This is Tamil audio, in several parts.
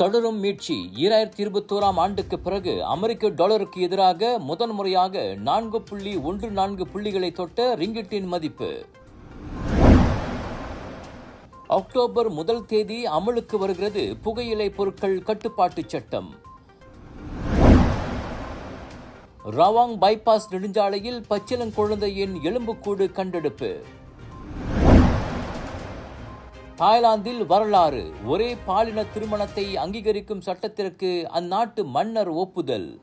தொடரும் மீட்சி ஈராயிரத்தி இருபத்தோராம் ஆண்டுக்கு பிறகு அமெரிக்க டாலருக்கு எதிராக முதன் முறையாக நான்கு புள்ளி ஒன்று நான்கு புள்ளிகளை தொட்ட ரிங்கிட்டின் மதிப்பு. அக்டோபர் முதல் தேதி அமலுக்கு வருகிறது புகையிலை பொருட்கள் கட்டுப்பாட்டு சட்டம். ரவாங் பைபாஸ் நெடுஞ்சாலையில் பச்சிலங்குழந்தையின் எலும்புக்கூடு கண்டெடுப்பு. தாய்லாந்தில் வரலாறு ஒரே பாலின திருமணத்தை அங்கீகரிக்கும் சட்டத்திற்கு அந்நாட்டு மன்னர் ஒப்புதல்.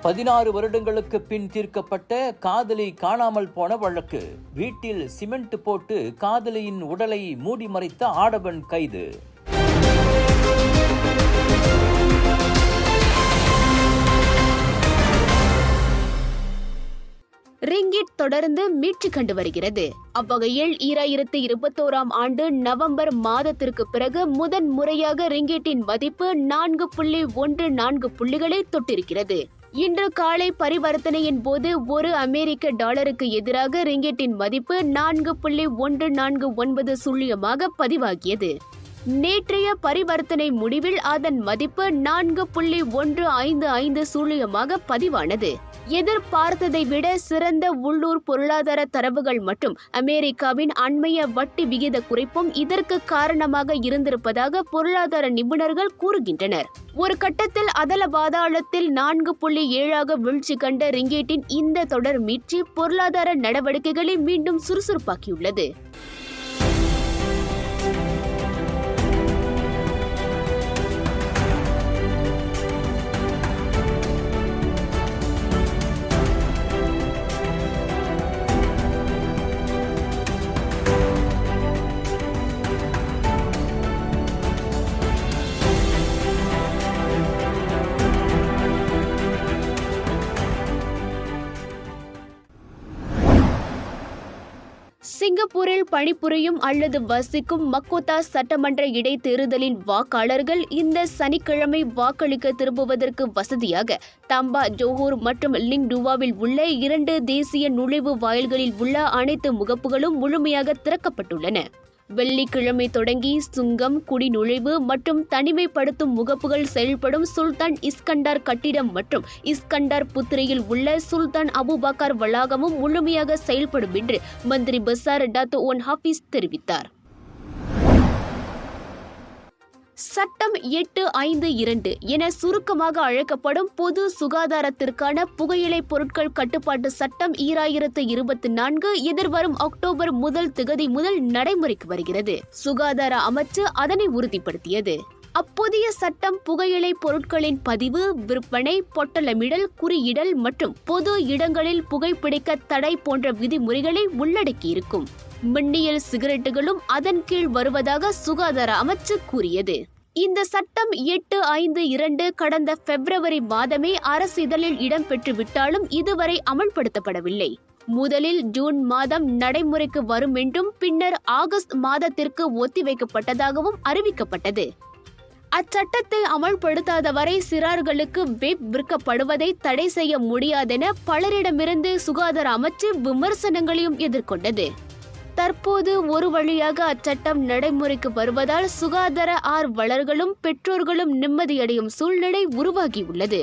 பதினாறு வருடங்களுக்கு பின் தீர்க்கப்பட்ட காதலி காணாமல் போன வழக்கு. வீட்டில் சிமெண்ட் போட்டு காதலியின் உடலை மூடி மறைத்த ஆடவன் கைது. ரிங்கிட் தொடர்ந்து மீட்சி கண்டு வருகிறது. அவ்வகையில் ஈராயிரத்து இருபத்தோராம் ஆண்டு நவம்பர் மாதத்திற்கு பிறகு முதன் முறையாக ரிங்கிட்டின் மதிப்பு நான்கு புள்ளி ஒன்று நான்கு புள்ளிகளை தொட்டிருக்கிறது. இன்று காலை பரிவர்த்தனையின் போது ஒரு அமெரிக்க டாலருக்கு எதிராக ரிங்கிட்டின் மதிப்பு நான்கு புள்ளி ஒன்று நான்கு ஒன்பது சுழியமாக பதிவாகியது. நேற்றைய பரிவர்த்தனை முடிவில் அதன் மதிப்பு நான்கு புள்ளி ஒன்று ஐந்து ஐந்து சூழியமாக பதிவானது. எதிர்பார்த்ததை விட சிறந்த உள்ளூர் பொருளாதார தரவுகள் மற்றும் அமெரிக்காவின் அண்மைய வட்டி விகித குறைப்பும் இதற்கு காரணமாக இருந்திருப்பதாக பொருளாதார நிபுணர்கள் கூறுகின்றனர். ஒரு கட்டத்தில் அதல பாதாளத்தில் நான்கு புள்ளி ஏழாக வீழ்ச்சி கண்ட ரிங்கேட்டின் இந்த தொடர் மீட்சி பொருளாதார நடவடிக்கைகளை மீண்டும் சுறுசுறுப்பாக்கியுள்ளது. சிங்கப்பூரில் பணிபுரியும் அல்லது வசிக்கும் மக்கோத்தா சட்டமன்ற இடைத்தேர்தலின் வாக்காளர்கள் இந்த சனிக்கிழமை வாக்களிக்க திரும்புவதற்கு வசதியாக தம்பா ஜோஹூர் மற்றும் லிங் டுவாவில் உள்ள இரண்டு தேசிய நுழைவு வாயில்களில் உள்ள அனைத்து முகப்புகளும் முழுமையாக திறக்கப்பட்டுள்ளன. வெள்ளிக்கிழமை தொடங்கி சுங்கம் குடிநுழைவு மற்றும் தனிமைப்படுத்தும் முகப்புகள் செயல்படும் சுல்தான் இஸ்கண்டார் கட்டிடம் மற்றும் இஸ்கண்டார் புத்திரையில் உள்ள சுல்தான் அபுபக்கர் வளாகமும் முழுமையாக செயல்படும் என்று மந்திரி பசார் டாத்து ஒன் ஹாஃபிஸ் தெரிவித்தார். சட்டம் எட்டு ஐந்து இரண்டு என சுருக்கமாக அழைக்கப்படும் பொது சுகாதாரத்திற்கான புகையிலை பொருட்கள் கட்டுப்பாட்டு சட்டம் ஈராயிரத்து இருபத்தி நான்கு எதிர்வரும் அக்டோபர் முதல் திகதி முதல் நடைமுறைக்கு வருகிறது. சுகாதார அமைச்சு அதனை உறுதிப்படுத்தியது. அப்புதிய சட்டம் புகையிலை பொருட்களின் பதிவு விற்பனை பொட்டலமிடல் குறியிடல் மற்றும் பொது இடங்களில் புகைப்பிடிக்க தடை போன்ற விதிமுறைகளை உள்ளடக்கியிருக்கும். மின்னியல் சிகரெட்டுகளும் அதன் கீழ் வருவதாக சுகாதார அமைச்சு கூறியது. இந்த சட்டம் எட்டு ஐந்து இரண்டு கடந்த பிப்ரவரி மாதமே அரசிதழில் இடம்பெற்று விட்டாலும் இதுவரை அமல்படுத்தப்படவில்லை. முதலில் ஜூன் மாதம் நடைமுறைக்கு வரும் என்றும் பின்னர் ஆகஸ்ட் மாதத்திற்கு ஒத்திவைக்கப்பட்டதாகவும் அறிவிக்கப்பட்டது. அச்சட்டத்தை அமல்படுத்தாத வரை சிறார்களுக்கு வெப் விற்கப்படுவதை தடை செய்ய முடியாதென பலரிடமிருந்து சுகாதார அமைச்சு விமர்சனங்களையும் எதிர்கொண்டது. தற்போது ஒரு வழியாக அச்சட்டம் நடைமுறைக்கு வருவதால் சுகாதார ஆர்வலர்களும் பெற்றோர்களும் நிம்மதியடையும் சூழ்நிலை உருவாகியுள்ளது.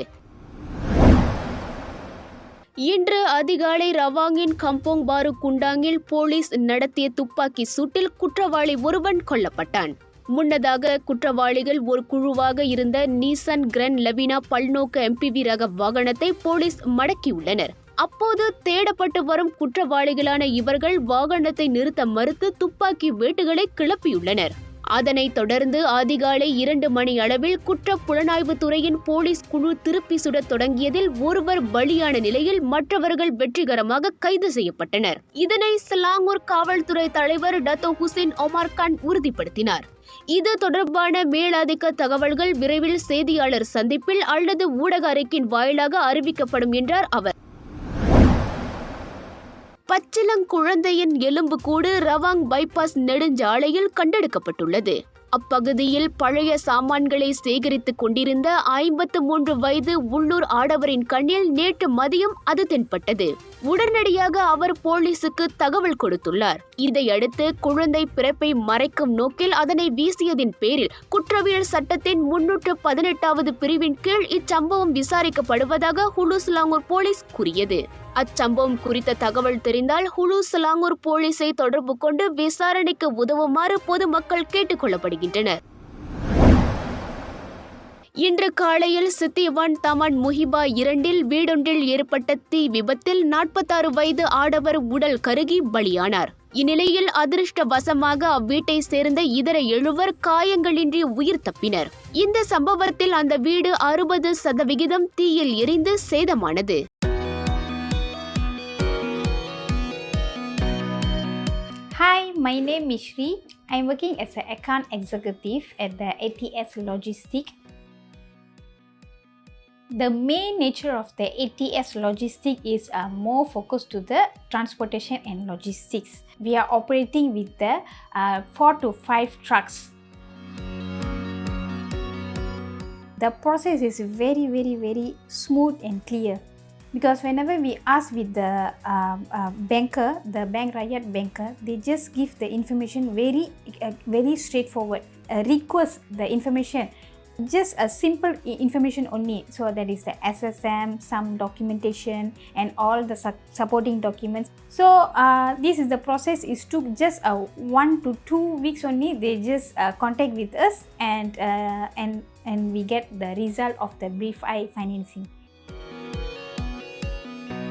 இன்று அதிகாலை ரவாங்கின் கம்போங் பாரு குண்டாங்கில் போலீஸ் நடத்திய துப்பாக்கி சூட்டில் குற்றவாளி ஒருவன் கொல்லப்பட்டான். முன்னதாக குற்றவாளிகள் ஒரு குழுவாக இருந்த நீசன் கிரன் லெவினா பல்நோக்கு எம்பிவி ரக வாகனத்தை போலீஸ் மடக்கியுள்ளனர். அப்போது தேடப்பட்டு வரும் குற்றவாளிகளான இவர்கள் வாகனத்தை நிறுத்த மறுத்து துப்பாக்கி வேட்டுகளை கிளப்பியுள்ளனர். அதனைத் தொடர்ந்து அதிகாலை இரண்டு மணி அளவில் குற்ற புலனாய்வு துறையின் போலீஸ் குழு திருப்பி சுடத் தொடங்கியதில் ஒருவர் பலியான நிலையில் மற்றவர்கள் வெற்றிகரமாக கைது செய்யப்பட்டனர். இதனை சிலாங்கூர் காவல்துறை தலைவர் டத்தோ ஹுசேன் ஒமார் கான் உறுதிப்படுத்தினார். இது தொடர்பான மேலாதிக்க தகவல்கள் விரைவில் செய்தியாளர் சந்திப்பில் அல்லது ஊடக அறிக்கையின் வாயிலாக அறிவிக்கப்படும் என்றார் அவர். பச்சிலங்குழந்தையின் எலும்புக்கூடு ரவாங் பைபாஸ் நெடுஞ்சாலையில் கண்டெடுக்கப்பட்டுள்ளது. அப்பகுதியில் பழைய சாமான்களை சேகரித்துக் கொண்டிருந்த ஐம்பத்து மூன்று வயது உள்ளூர் ஆடவரின் கண்ணில் நேற்று மதியம் அது தென்பட்டது. உடனடியாக அவர் போலீசுக்கு தகவல் கொடுத்துள்ளார். இதையடுத்து குழந்தை பிறப்பை மறைக்கும் நோக்கில் அதனை வீசியதின் பேரில் குற்றவியல் சட்டத்தின் முன்னூற்று பதினெட்டாவது பிரிவின் கீழ் இச்சம்பவம் விசாரிக்கப்படுவதாக ஹுலுஸ்லாங்கூர் போலீஸ் கூறியது. அச்சம்பவம் குறித்த தகவல் தெரிந்தால் ஹுலு சலாங்கூர் போலீஸை தொடர்பு கொண்டு விசாரணைக்கு உதவுமாறு பொதுமக்கள் கேட்டுக் கொள்ளப்படுகின்றனர். இன்று காலையில் சித்திவான் தமன் முஹிபா இரண்டில் வீடொன்றில் ஏற்பட்ட தீ விபத்தில் நாற்பத்தாறு வயது ஆடவர் உடல் கருகி பலியானார். இந்நிலையில் அதிர்ஷ்டவசமாக அவ்வீட்டை சேர்ந்த இதர எழுவர் காயங்களின்றி உயிர் தப்பினர். இந்த சம்பவத்தில் அந்த வீடு அறுபது சதவிகிதம் தீயில் எரிந்து சேதமானது. My name is Shri. I'm working as an account executive at the ATS Logistic. The main nature of the ATS Logistic is uh, more focused to the transportation and logistics. We are operating with the uh, four to five trucks. The process is very, very, very smooth and clear because whenever we ask with the uh, uh, banker the bank riot banker they just give the information very uh, very straightforward uh, request the information. Just a simple information only. So that is the ssm some documentation and all the su- supporting documents. So uh, this is the process. Is took just uh, one to two weeks only. They just uh, contact with us and uh, and and we get the result of the brief i financing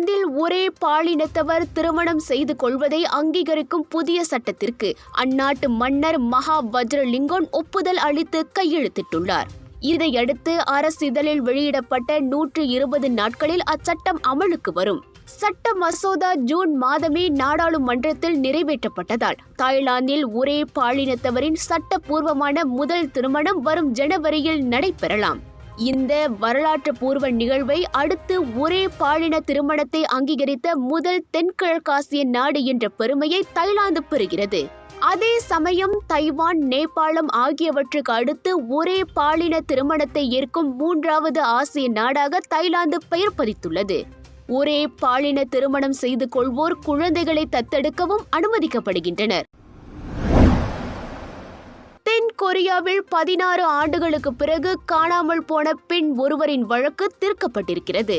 இங்கிலாந்தில் ஒரே பாலினத்தவர் திருமணம் செய்து கொள்வதை அங்கீகரிக்கும் புதிய சட்டத்திற்கு அந்நாட்டு மன்னர் மகா வஜ்ரலிங்கோன் ஒப்புதல் அளித்து கையெழுத்திட்டுள்ளார். இதையடுத்து அரசிதழில் வெளியிடப்பட்ட நூற்று இருபது நாட்களில் அச்சட்டம் அமலுக்கு வரும். சட்ட மசோதா ஜூன் மாதமே நாடாளுமன்றத்தில் நிறைவேற்றப்பட்டதால் தாய்லாந்தில் ஒரே பாலினத்தவரின் சட்டப்பூர்வமான முதல் திருமணம் வரும் ஜனவரியில் நடைபெறலாம். இந்த வரலாற்று பூர்வ நிகழ்வை அடுத்து ஒரே பாலின திருமணத்தை அங்கீகரித்த முதல் தென்கிழக்காசிய நாடு என்ற பெருமையை தைலாந்து பெறுகிறது. அதே சமயம் தைவான் நேபாளம் ஆகியவற்றுக்கு அடுத்து ஒரே பாலின திருமணத்தை ஏற்கும் மூன்றாவது ஆசிய நாடாக தைலாந்து பெயர் பதித்துள்ளது. ஒரே பாலின திருமணம் செய்து கொள்வோர் குழந்தைகளை தத்தெடுக்கவும் அனுமதிக்கப்படுகின்றனர். தென் கொரியாவில் பதினாறு ஆண்டுகளுக்கு பிறகு காணாமல் போன பெண் ஒருவரின் வழக்கு தீர்க்கப்பட்டிருக்கிறது.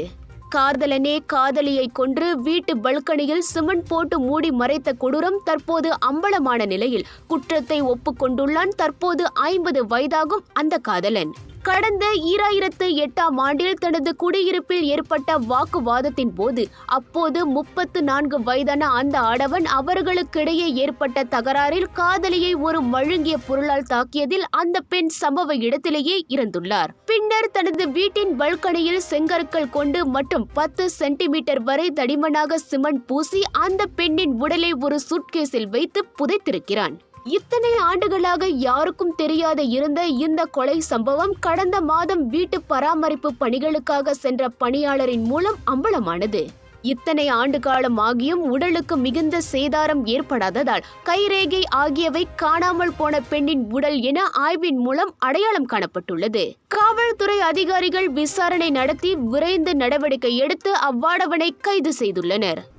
காதலனே காதலியை கொன்று வீட்டு பல்கனியில் சிமெண்ட் போட்டு மூடி மறைத்த கொடூரம் தற்போது அம்பலமான நிலையில் குற்றத்தை ஒப்புக்கொண்டுள்ளான் தற்போது ஐம்பது வயதாகும் அந்த காதலன். கடந்த ஈராயிரத்து எட்டாம் ஆண்டில் தனது குடியிருப்பில் ஏற்பட்ட வாக்குவாதத்தின் போது அப்போது முப்பத்து நான்கு வயதான அந்த ஆடவன் அவர்களுக்கிடையே ஏற்பட்ட தகராறில் காதலியை ஒரு மழுங்கிய பொருளால் தாக்கியதில் அந்த பெண் சம்பவ இடத்திலேயே இறந்துள்ளார் பின்னர் தனது வீட்டின் பல்கனியில் செங்கற்கள் கொண்டு மற்றும் பத்து சென்டிமீட்டர் வரை தடிமனாக சிமெண்ட் பூசி அந்த பெண்ணின் உடலை ஒரு சூட்கேஸில் வைத்து புதைத்திருக்கிறான். இத்தனை ஆண்டுகளாக யாருக்கும் தெரியாத இருந்த இந்த கொலை சம்பவம் கடந்த மாதம் வீட்டு பராமரிப்பு பணிகளுக்காக சென்ற பணியாளரின் மூலம் அம்பலமானது. இத்தனை ஆண்டு காலம் ஆகியும் உடலுக்கு மிகுந்த சேதாரம் ஏற்படாததால் கைரேகை ஆகியவை காணாமல் போன பெண்ணின் உடல் என ஆய்வின் மூலம் அடையாளம் காணப்பட்டுள்ளது. காவல்துறை அதிகாரிகள் விசாரணை நடத்தி விரைந்து நடவடிக்கை எடுத்து அவ்வாடவனை கைது செய்துள்ளனர்.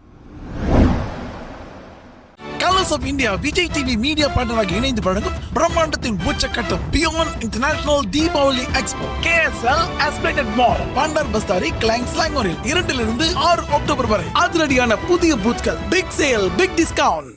Voice of India Vijay TV media பார்ட்னராக இணைந்து வழங்கும் பிரம்மாண்டத்தின் உச்சக்கட்டம் பியோன் international Deepavali expo KSL எஸ்பிளேட்டட் mall Bandar Bestari Klang ஸ்லாங்கோரில் இரண்டிலிருந்து ஆறு அக்டோபர் வரை. அதிரடியான புதிய பூத்கள் பிக் சேல் பிக் டிஸ்கவுண்ட்